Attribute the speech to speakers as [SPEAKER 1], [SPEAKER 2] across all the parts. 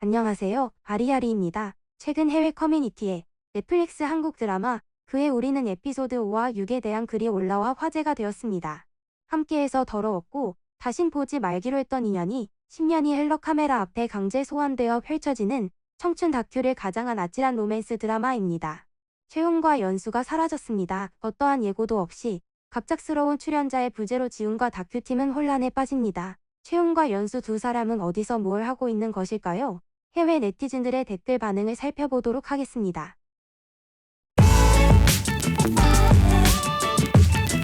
[SPEAKER 1] 안녕하세요. 아리아리입니다. 최근 해외 커뮤니티에 넷플릭스 한국 드라마 그의 우리는 에피소드 5와 6에 대한 글이 올라와 화제가 되었습니다. 함께해서 더러웠고 다신 보지 말기로 했던 인연이 10년이 흘러 카메라 앞에 강제 소환되어 펼쳐지는 청춘 다큐를 가장한 아찔한 로맨스 드라마입니다. 최훈과 연수가 사라졌습니다. 어떠한 예고도 없이 갑작스러운 출연자의 부재로 지훈과 다큐팀은 혼란에 빠집니다. 최훈과 연수 두 사람은 어디서 뭘 하고 있는 것일까요? 해외 네티즌들의 댓글 반응을 살펴보도록 하겠습니다.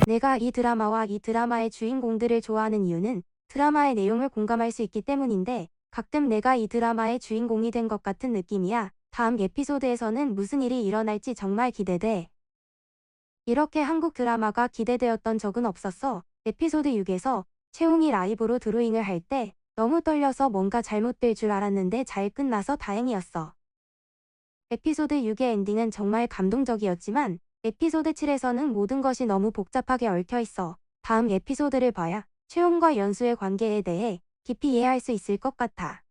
[SPEAKER 1] 내가 이 드라마와 이 드라마의 주인공들을 좋아하는 이유는 드라마의 내용을 공감할 수 있기 때문인데 가끔 내가 이 드라마의 주인공이 된 것 같은 느낌이야. 다음 에피소드에서는 무슨 일이 일어날지 정말 기대돼. 이렇게 한국 드라마가 기대되었던 적은 없었어. 에피소드 6에서 채웅이 라이브로 드로잉을 할 때 너무 떨려서 뭔가 잘못될 줄 알았는데 잘 끝나서 다행이었어. 에피소드 6의 엔딩은 정말 감동적이었지만 에피소드 7에서는 모든 것이 너무 복잡하게 얽혀 있어. 다음 에피소드를 봐야 채용과 연수의 관계에 대해 깊이 이해할 수 있을 것 같아.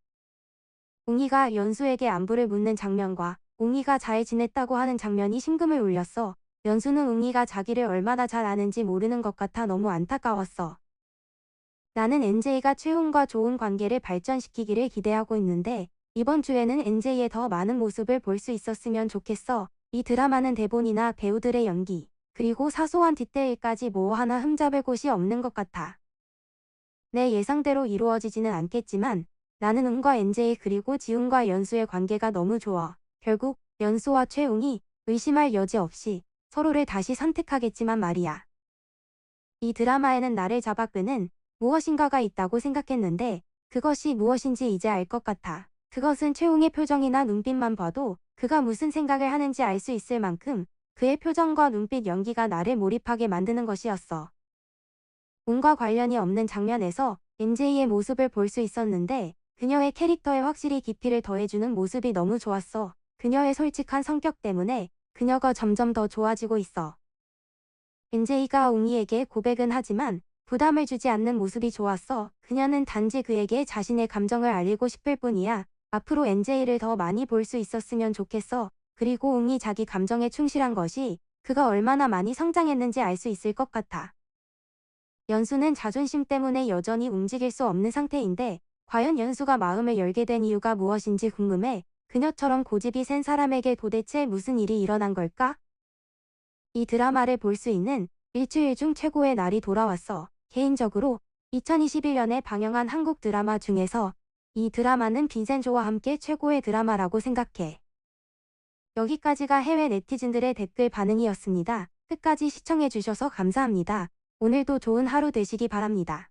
[SPEAKER 1] 웅이가 연수에게 안부를 묻는 장면과 웅이가 잘 지냈다고 하는 장면이 심금을 울렸어. 연수는 웅이가 자기를 얼마나 잘 아는지 모르는 것 같아 너무 안타까웠어. 나는 NJ가 최훈과 좋은 관계를 발전시키기를 기대하고 있는데 이번 주에는 NJ의 더 많은 모습을 볼 수 있었으면 좋겠어. 이 드라마는 대본이나 배우들의 연기, 그리고 사소한 디테일까지 뭐 하나 흠잡을 곳이 없는 것 같아. 내 예상대로 이루어지지는 않겠지만 나는 은과 NJ 그리고 지훈과 연수의 관계가 너무 좋아. 결국 연수와 최웅이 의심할 여지 없이 서로를 다시 선택하겠지만 말이야. 이 드라마에는 나를 잡아끄는 무엇인가가 있다고 생각했는데 그것이 무엇인지 이제 알 것 같아. 그것은 최웅의 표정이나 눈빛만 봐도 그가 무슨 생각을 하는지 알 수 있을 만큼 그의 표정과 눈빛 연기가 나를 몰입하게 만드는 것이었어. 운과 관련이 없는 장면에서 MJ의 모습을 볼 수 있었는데 그녀의 캐릭터에 확실히 깊이를 더해주는 모습이 너무 좋았어. 그녀의 솔직한 성격 때문에 그녀가 점점 더 좋아지고 있어. MJ가 웅이에게 고백은 하지만 부담을 주지 않는 모습이 좋았어. 그녀는 단지 그에게 자신의 감정을 알리고 싶을 뿐이야. 앞으로 NJ를 더 많이 볼 수 있었으면 좋겠어. 그리고 웅이 자기 감정에 충실한 것이 그가 얼마나 많이 성장했는지 알 수 있을 것 같아. 연수는 자존심 때문에 여전히 움직일 수 없는 상태인데 과연 연수가 마음을 열게 된 이유가 무엇인지 궁금해. 그녀처럼 고집이 센 사람에게 도대체 무슨 일이 일어난 걸까? 이 드라마를 볼 수 있는 일주일 중 최고의 날이 돌아왔어. 개인적으로 2021년에 방영한 한국 드라마 중에서 이 드라마는 빈센조와 함께 최고의 드라마라고 생각해. 여기까지가 해외 네티즌들의 댓글 반응이었습니다. 끝까지 시청해주셔서 감사합니다. 오늘도 좋은 하루 되시기 바랍니다.